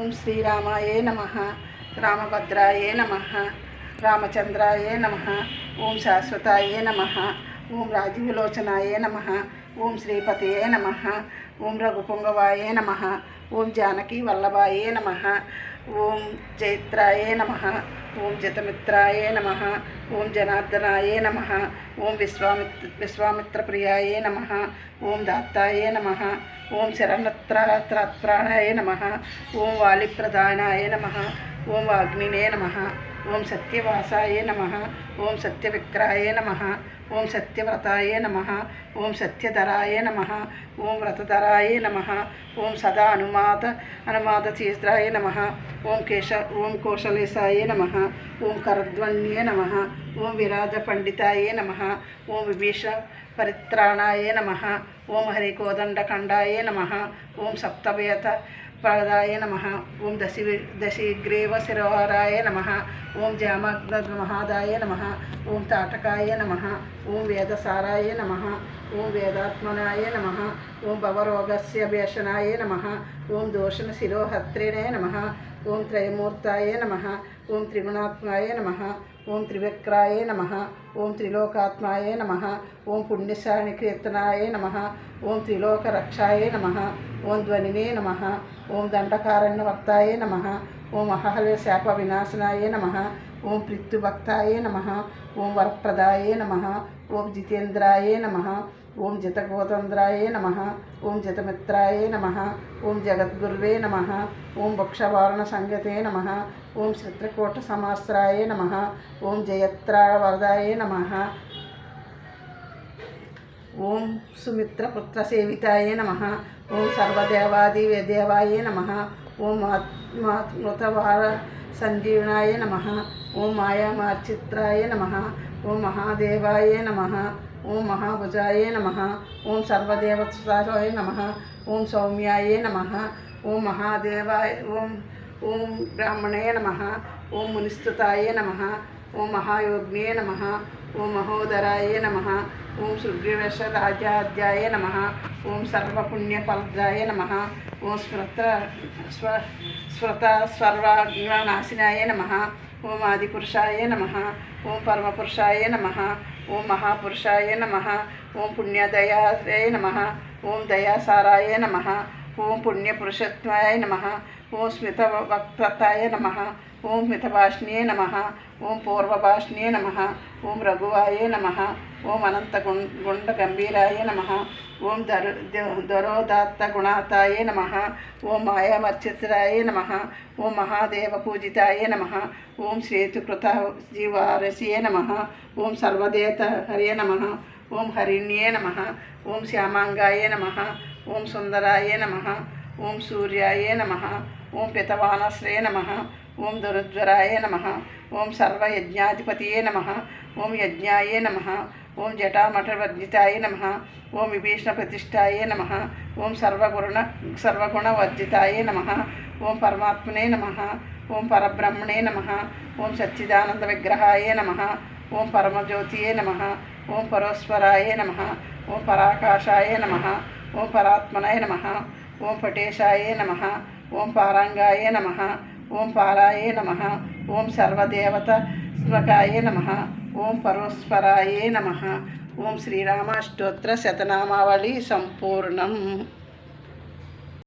ఓం శ్రీరామాయే నమ. రామభద్రాయే నమ. రామచంద్రాయే నమ. ఓం శాశ్వతాయే నమ. ఓం రాజీవలోచనాయే నమ. ఓం శ్రీపతయే నమ. ఓం రఘుపుంగవాయే నమ. ఓం జానకి వల్లభాయే నమ. ఓం చైత్రాయే నమ. ఓం జతమిత్రాయే నమ. ఓం జనార్దనాయే నమ. ఓం విశ్వామిత్ర విశ్వామిత్రప్రియాయే నమ. ఓం దాత్తాయే నమ. ఓం శరణత్రాత్రాయ నమ. ఓం వాలిప్రధానాయ నమ. ఓం వాగ్నినే నమ. ఓం సత్యవాసాయ నమ ఓం సత్యవిక్రాయ నమ ఓం సత్యవ్రతాయ నమ ఓం సత్యధరాయ నమ ఓం వ్రతధరాయ నమ ఓం సదా అనుమాత అనుమాత చీత్రాయ నమ ఓం కేశ ఓం కోశలేశాయ నమ ఓం కరధ్వన్యే నమ ఓం విరాజ పండితాయ నమ ఓం విభీష పరిత్రాణాయ నమ ఓం హరికోదండఖండాయ నమ ఓం సప్తవేత పాదాయ నమ ఓం దశి దశిగ్రీవ శిరోహరాయ నమ ఓం జామగ్నమహాదాయ నమ ఓం తాటకాయ నమ ఓం వేదసారాయ నమ ఓం వేదాత్మనాయ నమ ఓం భవరోగస్య భేషణాయ నమ ఓం దోషణ శిరోహత్రిణే నమ ఓం త్రయమూర్తాయ నమ ఓం త్రిగుణాత్మాయ నమ ఓం త్రివిక్రాయ నమ. ఓం త్రిలోకాత్మాయ నమ. ఓం పుణ్యశాని కీర్తనాయ నమ. ఓం త్రిలోక రక్షాయ నమ. ఓం ధ్వనినే నమ. ఓం దండకారణ్యవర్తాయ నమ. ఓం అహల్య శాప వినాశనాయ నమ. ఓం పృథ్వభక్తాయ నమ. ఓం వరప్రదాయ నమ. ఓం జితేంద్రాయ నమ. ఓం జితగోతంద్రాయ నమ ఓం జితమిత్రాయే నమ ఓం జగద్గురువే నమ ఓం భక్షవారణ సంగతే నమ ఓం శత్రుకోట సమాస్రాయ నమ ఓం జయత్రావరదాయ నమ ఓం సుమిత్రపుత్రసేవితాయ నమ ఓం సర్వదేవాది దేవాయ నమ ఓం మృతవార సంజీవనాయ నమ ఓం మాయామార్చిత్రాయ నమ ఓం మహాదేవాయ నమ ఓం మహాభుజాయ నమ ఓం సర్వదేవతాయ నమ ఓం సౌమ్యాయ నమ ఓం మహాదేవాయ ఓం ఓం బ్రాహ్మణే నమ ఓం మునిస్తుతాయ నమ ఓం మహాయోగ్నే నమ ఓం మహోదరాయ నమ ఓం సుగ్రీవశరాజాధ్యాయ నమ ఓం సర్వపుణ్యఫలదాయ నమ ఓం స్మృత స్వ స్మృత సర్వనాశినాయ నమ ఓం ఆదిపురుషాయ నమ. ఓం పరమపురుషాయ నమ. ఓం మహాపురుషాయ నమ. ఓం పుణ్యదయాయ నమ. ఓం దయాసారాయ నమ. ఓం పుణ్యపురుషత్వాయ నమ. ఓం స్మిత వక్తాయ నమ ఓం మితభాష్ణ్యే నమ ఓం పూర్వభాష్ణ్యే నమ ఓం రఘువాయ నమ ఓం అనంత గుండ గంభీరాయ నమ ఓం దరు దరోదాత్త గుణాతాయ నమ ఓం మాయామర్చితాయ నమ ఓం మహాదేవ పూజితాయ నమ ఓం శ్రేతుకృత జీవారసియే నమ ఓం సర్వదేత హరే నమ ఓం హరిణ్యే నమ ఓం శ్యామాంగాయ నమ ఓం సుందరాయ నమ ఓం సూర్యాయ నమ ఓం పితవానశ్రయ నమ ఓం దురుజ్వరాయ నమ ఓం సర్వయజ్ఞాధిపతియే నమ ఓం యజ్ఞాయ నమ ఓం జటామఠవర్జితాయ నమ ఓం విభీషణ ప్రతిష్టాయ నమ ఓం సర్వగుణ సర్వగుణవర్జితాయ నమ ఓం పరమాత్మనే నమ ఓం పరబ్రహ్మణే నమ ఓం సచ్చిదానంద విగ్రహాయ నమ ఓం పరమజ్యోతియే నమ ఓం పరోస్వరాయ నమ ఓం పరాకాశాయ నమ ఓం పరాత్మనాయ నమ ఓం పటేశాయ నమ. ఓం పారాంగాయ నమ. ఓం పారాయ నమ. ఓం సర్వదేవత స్మకాయ నమ. ఓం పరోస్పరాయ నమ. ఓం శ్రీరామాష్టోత్ర శతనామావళి సంపూర్ణం.